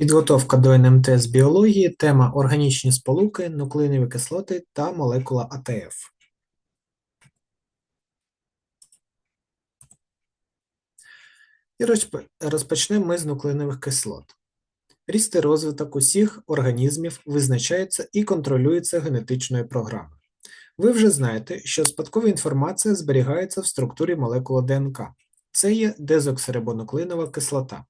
Підготовка до НМТ з біології, тема органічні сполуки, нуклеїнові кислоти та молекула АТФ. І розпочнемо ми з нуклеїнових кислот. Ріст і розвиток усіх організмів визначається і контролюється генетичною програмою. Ви вже знаєте, що спадкова інформація зберігається в структурі молекули ДНК. Це є дезоксирибонуклеїнова кислота.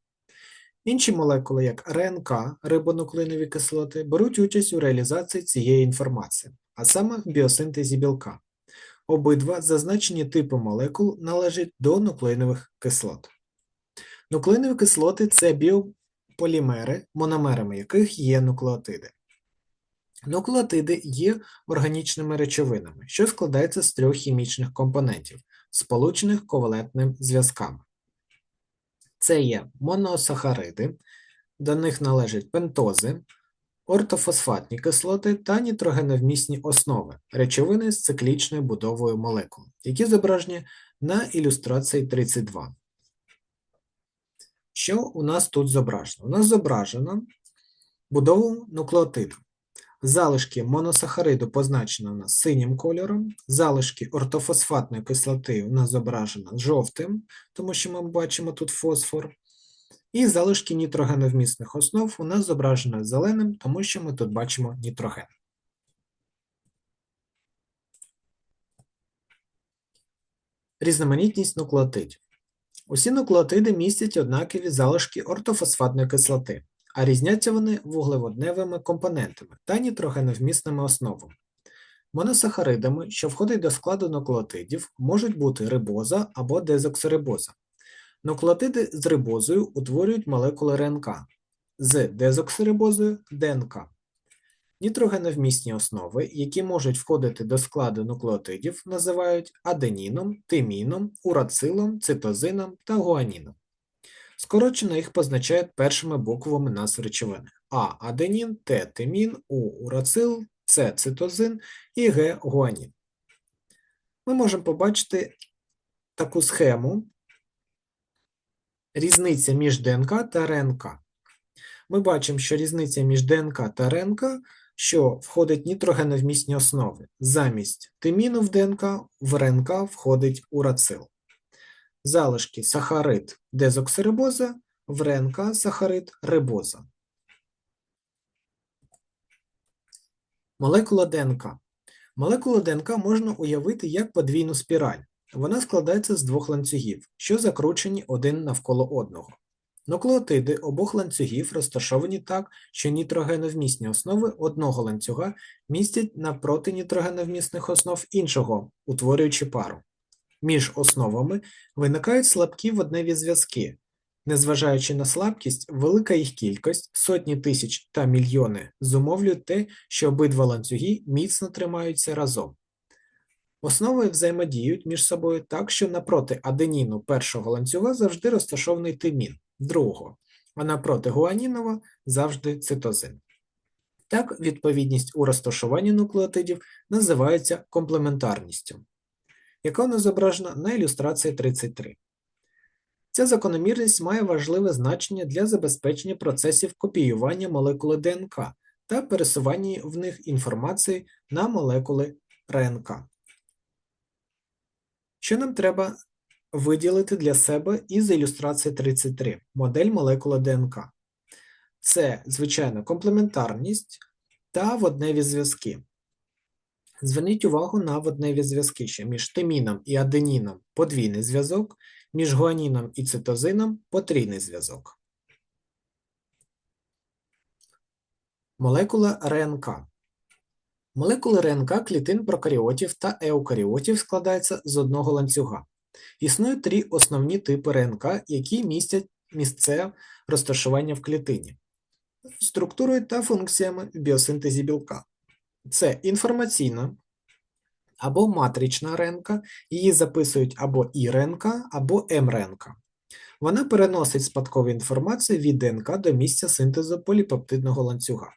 Інші молекули, як РНК, рибонуклеїнові кислоти, беруть участь у реалізації цієї інформації, а саме в біосинтезі білка. Обидва зазначені типи молекул належать до нуклеїнових кислот. Нуклеїнові кислоти це біополімери, мономерами яких є нуклеотиди. Нуклеотиди є органічними речовинами, що складаються з трьох хімічних компонентів, сполучених ковалентним зв'язками. Це є моносахариди, до них належать пентози, ортофосфатні кислоти та нітрогеновмісні основи, речовини з циклічною будовою молекул, які зображені на ілюстрації 32. Що у нас тут зображено? У нас зображено будову нуклеотиду. Залишки моносахариду позначено у нас синім кольором, залишки ортофосфатної кислоти у нас зображено жовтим, тому що ми бачимо тут фосфор. І залишки нітрогеновмісних основ у нас зображено зеленим, тому що ми тут бачимо нітроген. Різноманітність нуклеотидів. Усі нуклеотиди містять однакові залишки ортофосфатної кислоти, а різняться вони вуглеводневими компонентами та нітрогеновмісними основами. Моносахаридами, що входять до складу нуклеотидів, можуть бути рибоза або дезоксирибоза. Нуклеотиди з рибозою утворюють молекули РНК, з дезоксирибозою ДНК. Нітрогеновмісні основи, які можуть входити до складу нуклеотидів, називають аденіном, тиміном, урацилом, цитозином та гуаніном. Скорочено їх позначають першими буквами назв речовини А аденін, Т тимін, У урацил, С цитозин і Г гуанін. Ми можемо побачити таку схему різниця між ДНК та РНК. Ми бачимо, що різниця між ДНК та РНК, що входить нітрогеновмісні основи. Замість тиміну в ДНК в РНК входить урацил. Залишки сахарид дезоксирибоза, РНК сахарид рибоза. Молекула ДНК. Молекулу ДНК можна уявити як подвійну спіраль. Вона складається з двох ланцюгів, що закручені один навколо одного. Нуклеотиди обох ланцюгів розташовані так, що нітрогеновмісні основи одного ланцюга містять напроти нітрогеновмісних основ іншого, утворюючи пару. Між основами виникають слабкі водневі зв'язки. Незважаючи на слабкість, велика їх кількість, сотні тисяч та мільйони, зумовлюють те, що обидва ланцюги міцно тримаються разом. Основи взаємодіють між собою так, що напроти аденіну першого ланцюга завжди розташований тимін другого, а напроти гуанінова завжди цитозин. Так, відповідність у розташуванні нуклеотидів називається комплементарністю, яка нас зображена на ілюстрації 33. Ця закономірність має важливе значення для забезпечення процесів копіювання молекули ДНК та пересування в них інформації на молекули РНК. Що нам треба виділити для себе із ілюстрації 33 модель молекули ДНК? Це, звичайно, комплементарність та водневі зв'язки. Зверніть увагу на водневі зв'язки, що між тиміном і аденіном подвійний зв'язок, між гуаніном і цитозином потрійний зв'язок. Молекула РНК. Молекули РНК клітин прокаріотів та еукаріотів складаються з одного ланцюга. Існують три основні типи РНК, які містять місце розташування в клітині, структурою та функціями в біосинтезі білка. Це інформаційна або матрична РНК, її записують або ІРНК, або МРНК. Вона переносить спадкову інформацію від ДНК до місця синтезу поліпептидного ланцюга.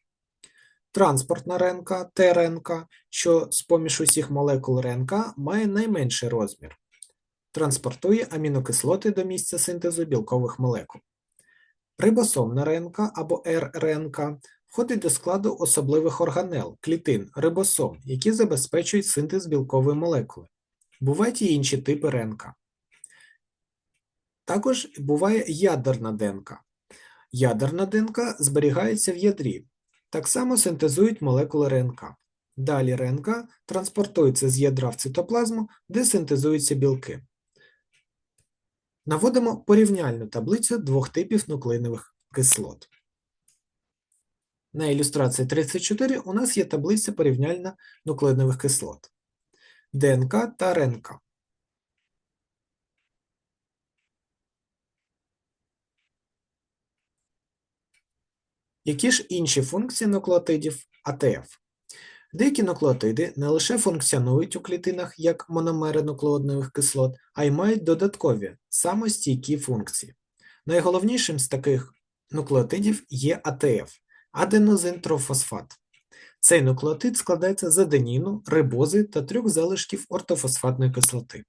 Транспортна РНК, ТРНК, що з-поміж усіх молекул РНК має найменший розмір, транспортує амінокислоти до місця синтезу білкових молекул. Рибосомна РНК або РРНК входить до складу особливих органел, клітин, рибосом, які забезпечують синтез білкової молекули. Бувають і інші типи РНК. Також буває ядерна ДНК. Ядерна ДНК зберігається в ядрі. Так само синтезують молекули РНК. Далі РНК транспортується з ядра в цитоплазму, де синтезуються білки. Наводимо порівняльну таблицю двох типів нуклеїнових кислот. На ілюстрації 34 у нас є таблиця порівняльна нуклеїнових кислот ДНК та РНК. Які ж інші функції нуклеотидів АТФ? Деякі нуклеотиди не лише функціонують у клітинах як мономери нуклеодних кислот, а й мають додаткові самостійкі функції. Найголовнішим з таких нуклеотидів є АТФ аденозинтрофосфат. Цей нуклеотид складається з аденіну, рибози та трьох залишків ортофосфатної кислоти.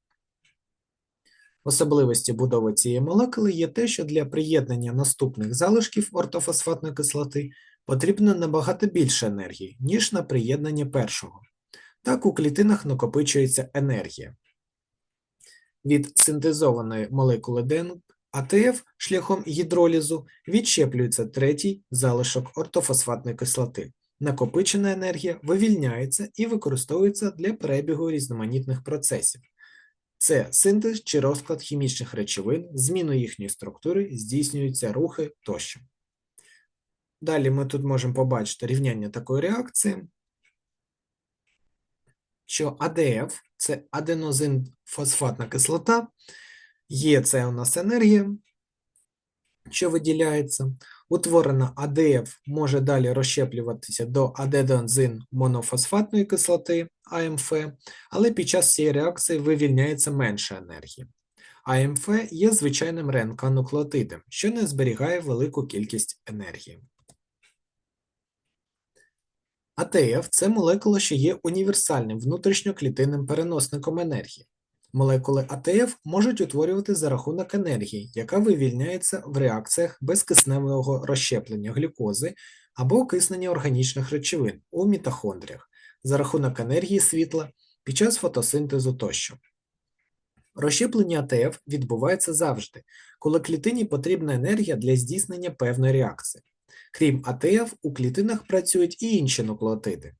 Особливості будови цієї молекули є те, що для приєднання наступних залишків ортофосфатної кислоти потрібно набагато більше енергії, ніж на приєднання першого. Так у клітинах накопичується енергія. Від синтезованої молекули ДНК АТФ шляхом гідролізу відщеплюється третій залишок ортофосфатної кислоти. Накопичена енергія вивільняється і використовується для перебігу різноманітних процесів. Це синтез чи розклад хімічних речовин, зміною їхньої структури, здійснюються рухи тощо. Далі ми тут можемо побачити рівняння такої реакції, що АДФ це аденозин-фосфатна кислота, є це у нас енергія, що виділяється. Утворена АДФ може далі розщеплюватися до аденозин монофосфатної кислоти АМФ, але під час цієї реакції вивільняється менше енергії. АМФ є звичайним РНК-нуклеотидом, що не зберігає велику кількість енергії. АТФ це молекула, що є універсальним внутрішньоклітинним переносником енергії. Молекули АТФ можуть утворювати за рахунок енергії, яка вивільняється в реакціях безкисневого розщеплення глюкози або окиснення органічних речовин у мітохондріях за рахунок енергії світла під час фотосинтезу тощо. Розщеплення АТФ відбувається завжди, коли клітині потрібна енергія для здійснення певної реакції. Крім АТФ, у клітинах працюють і інші нуклеотиди.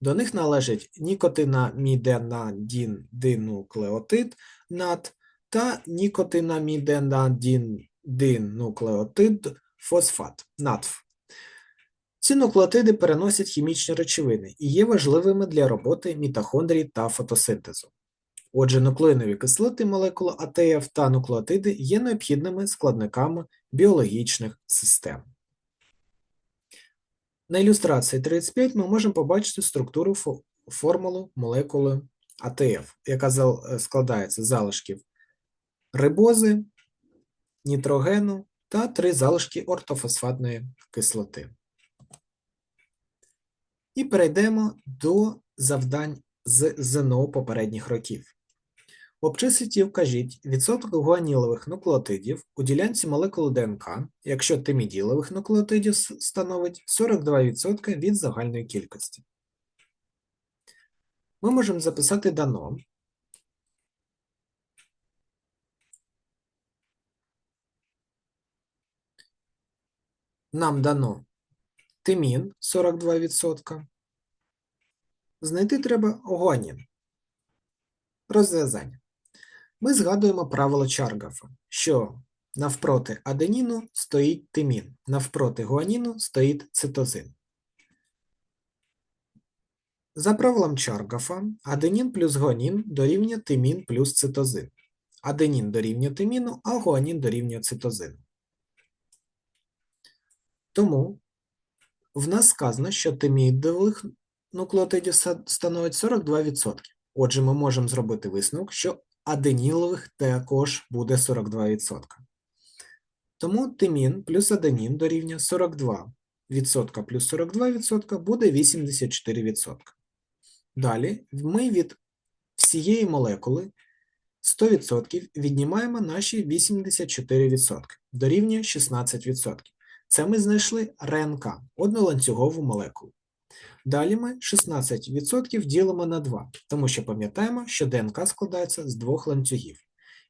До них належать нікотинаміденадін-динуклеотид НАД та нікотинаміденадін-динуклеотид фосфат НАТФ. Ці нуклеотиди переносять хімічні речовини і є важливими для роботи мітохондрій та фотосинтезу. Отже, нуклеинові кислоти молекули АТФ та нуклеотиди є необхідними складниками біологічних систем. На ілюстрації 35 ми можемо побачити структуру формулу молекули АТФ, яка е, складається з залишків рибози, нітрогену та три залишки ортофосфатної кислоти. І перейдемо до завдань з ЗНО попередніх років. Обчисліть і вкажіть відсоток гуанілових нуклеотидів у ділянці молекули ДНК, якщо тиміділових нуклеотидів становить 42% від загальної кількості. Ми можемо записати дано. Нам дано тимін 42%. Знайти треба гуанін. Розв'язання. Ми згадуємо правило Чаргафа, що навпроти аденіну стоїть тимін, навпроти гуаніну стоїть цитозин. За правилом Чаргафа, аденін плюс гуанін дорівнює тимін плюс цитозин. Аденін дорівнює тиміну, а гуанін дорівнює цитозину. Тому в нас сказано, що тимідових нуклеотидів становить 42%. Отже, ми можемо зробити висновок, що аденілових також буде 42%. Тому тимін плюс аденін дорівнює 42% плюс 42% буде 84%. Далі ми від всієї молекули 100% віднімаємо наші 84%, дорівнює 16%. Це ми знайшли РНК, одноланцюгову молекулу. Далі ми 16% ділимо на 2, тому що пам'ятаємо, що ДНК складається з двох ланцюгів.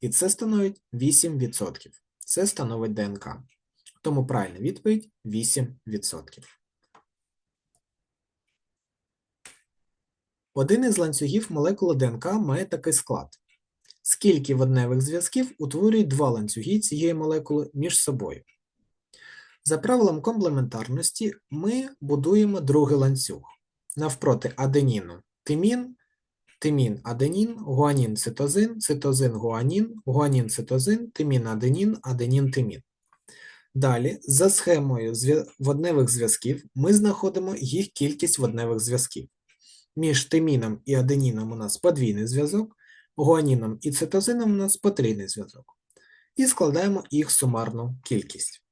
І це становить 8%. Це становить ДНК. Тому правильна відповідь 8%. Один із ланцюгів молекули ДНК має такий склад. Скільки водневих зв'язків утворюють два ланцюги цієї молекули між собою? За правилом комплементарності ми будуємо другий ланцюг. Навпроти аденіну тимін, тимін аденін, гуанін цитозин, цитозин гуанін, гуанін цитозин, тимін аденін, аденін тимін. Далі, за схемою водневих зв'язків, ми знаходимо їх кількість водневих зв'язків. Між тиміном і аденіном у нас подвійний зв'язок, гуаніном і цитозином у нас потрійний зв'язок. І складаємо їх сумарну кількість.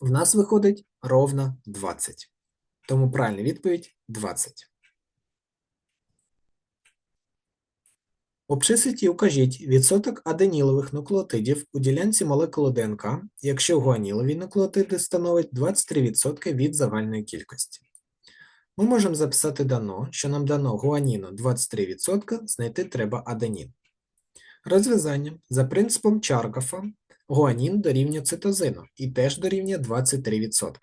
В нас виходить ровно 20. Тому правильна відповідь 20. Обчисліть і укажіть відсоток аденілових нуклеотидів у ділянці молекули ДНК, якщо гуанілові нуклеотиди становить 23% від загальної кількості. Ми можемо записати дано, що нам дано гуаніну 23%, знайти треба аденін. Розв'язання за принципом Чаргафа гуанін дорівнює цитозину і теж дорівнює 23%.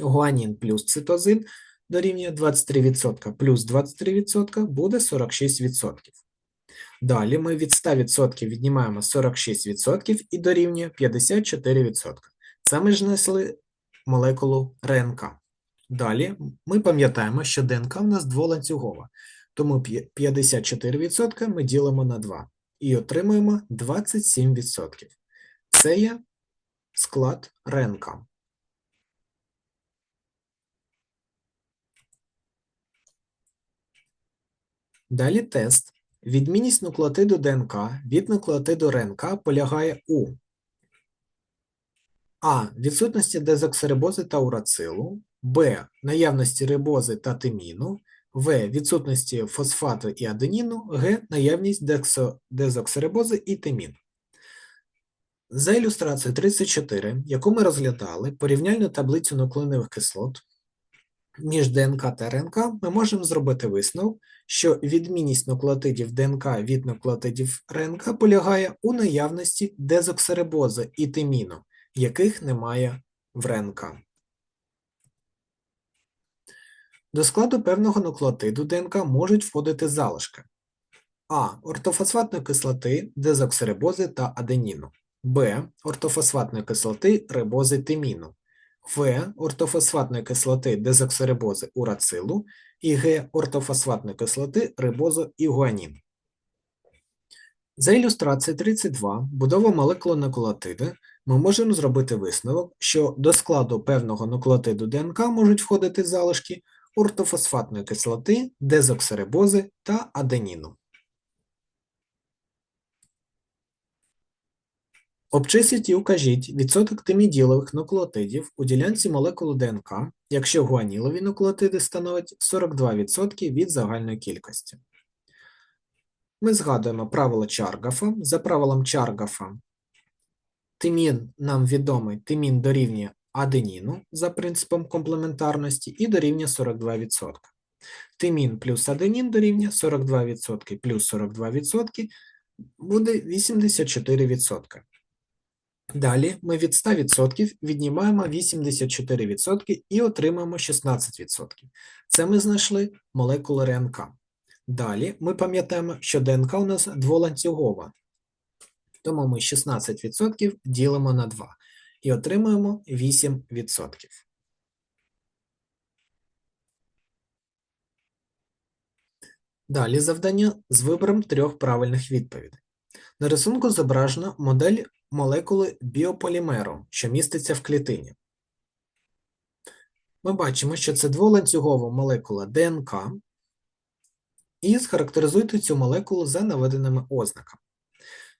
Гуанін плюс цитозин дорівнює 23% плюс 23% буде 46%. Далі ми від 100% віднімаємо 46% і дорівнює 54%. Це ми ж знайшли молекулу РНК. Далі ми пам'ятаємо, що ДНК в нас дволанцюгова, тому 54% ми ділимо на 2 і отримуємо 27%. Це є склад РНК. Далі тест. Відмінність нуклеотиду ДНК від нуклеотиду РНК полягає у А. Відсутності дезоксирибози та урацилу, Б. Наявності рибози та тиміну, В. Відсутності фосфату і аденіну, Г. Наявність дезоксирибози і тиміну. За ілюстрацією 34, яку ми розглядали, порівняльну таблицю нуклеинових кислот між ДНК та РНК, ми можемо зробити висновок, що відмінність нуклеотидів ДНК від нуклеотидів РНК полягає у наявності дезоксирибози і тиміну, яких немає в РНК. До складу певного нуклеотиду ДНК можуть входити залишки А. Ортофосфатної кислоти, дезоксирибози та аденіну. Б. Ортофосфатної кислоти рибози тиміну, В. Ортофосфатної кислоти дезоксирибози урацилу і Г. Ортофосфатної кислоти рибозу і гуанін. За ілюстрацією 32 будова молекули нуклеотиди ми можемо зробити висновок, що до складу певного нуклеотиду ДНК можуть входити залишки ортофосфатної кислоти, дезоксирибози та аденіну. Обчисліть і укажіть відсоток тиміділових нуклеотидів у ділянці молекули ДНК, якщо гуанілові нуклеотиди становять 42% від загальної кількості. Ми згадуємо правило Чаргафа. За правилом Чаргафа тимін нам відомий тимін дорівнює аденіну за принципом комплементарності і дорівнює 42%. Тимін плюс аденін дорівнює 42% плюс 42% буде 84%. Далі ми від 100% віднімаємо 84% і отримаємо 16%. Це ми знайшли молекули РНК. Далі ми пам'ятаємо, що ДНК у нас дволанцюгова, тому ми 16% ділимо на 2 і отримуємо 8%. Далі завдання з вибором трьох правильних відповідей. На рисунку зображена модель молекули біополімеру, що міститься в клітині. Ми бачимо, що це дволанцюгова молекула ДНК, і схарактеризуйте цю молекулу за наведеними ознаками.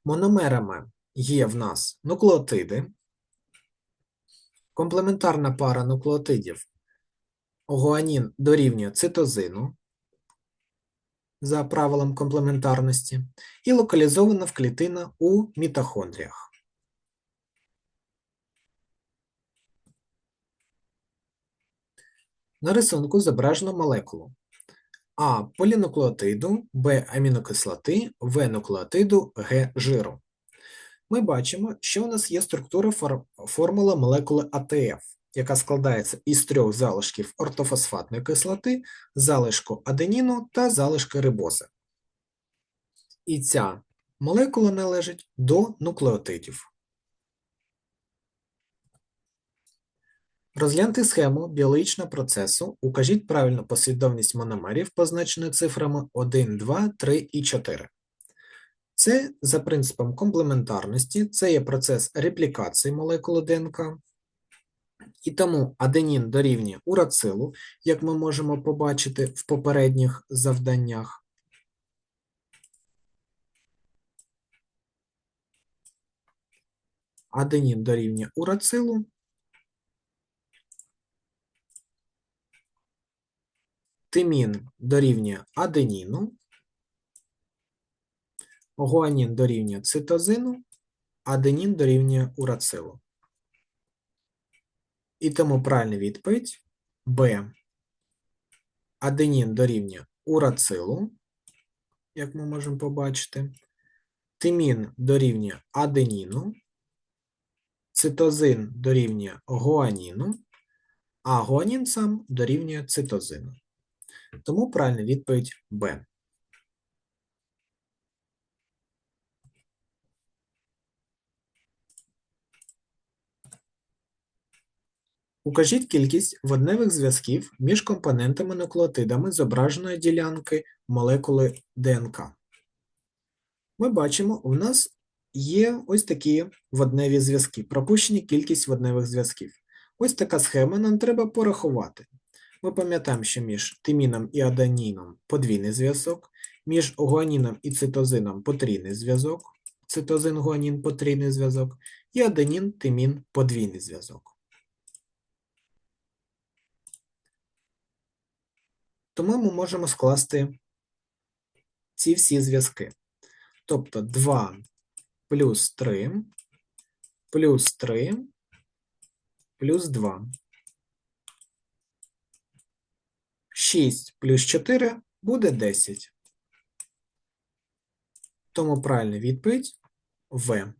Мономерами є в нас нуклеотиди, комплементарна пара нуклеотидів гуанін дорівнює цитозину за правилом комплементарності і локалізована в клітина у мітохондріях. На рисунку зображено молекулу А полінуклеотиду, Б амінокислоти, В нуклеотиду, Г жиру. Ми бачимо, що у нас є структура формула молекули АТФ яка складається із трьох залишків ортофосфатної кислоти, залишку аденіну та залишки рибози. І ця молекула належить до нуклеотидів. Розгляньте схему біологічного процесу, укажіть правильну послідовність мономерів, позначеної цифрами 1, 2, 3 і 4. Це за принципом комплементарності, це є процес реплікації молекули ДНК. І тому аденін дорівнює урацилу, як ми можемо побачити в попередніх завданнях. Аденін дорівнює урацилу. Тимін дорівнює аденіну. Гуанін дорівнює цитозину, аденін дорівнює урацилу. І тому правильна відповідь Б. Аденін дорівнює урацилу, як ми можемо побачити. Тимін дорівнює аденіну, цитозин дорівнює гуаніну, а гуанін сам дорівнює цитозину. Тому правильна відповідь Б. Укажіть кількість водневих зв'язків між компонентами нуклеотидами зображеної ділянки молекули ДНК. Ми бачимо, у нас є ось такі водневі зв'язки, пропущені кількість водневих зв'язків. Ось така схема нам треба порахувати. Ми пам'ятаємо, що між тиміном і аденіном подвійний зв'язок, між гуаніном і цитозином потрійний зв'язок, цитозин-гуанін потрійний зв'язок, і аденін, тимін подвійний зв'язок. Тому ми можемо скласти ці всі зв'язки. Тобто 2 плюс 3 плюс 3 плюс 2. 6 плюс 4 буде 10. Тому правильна відповідь В.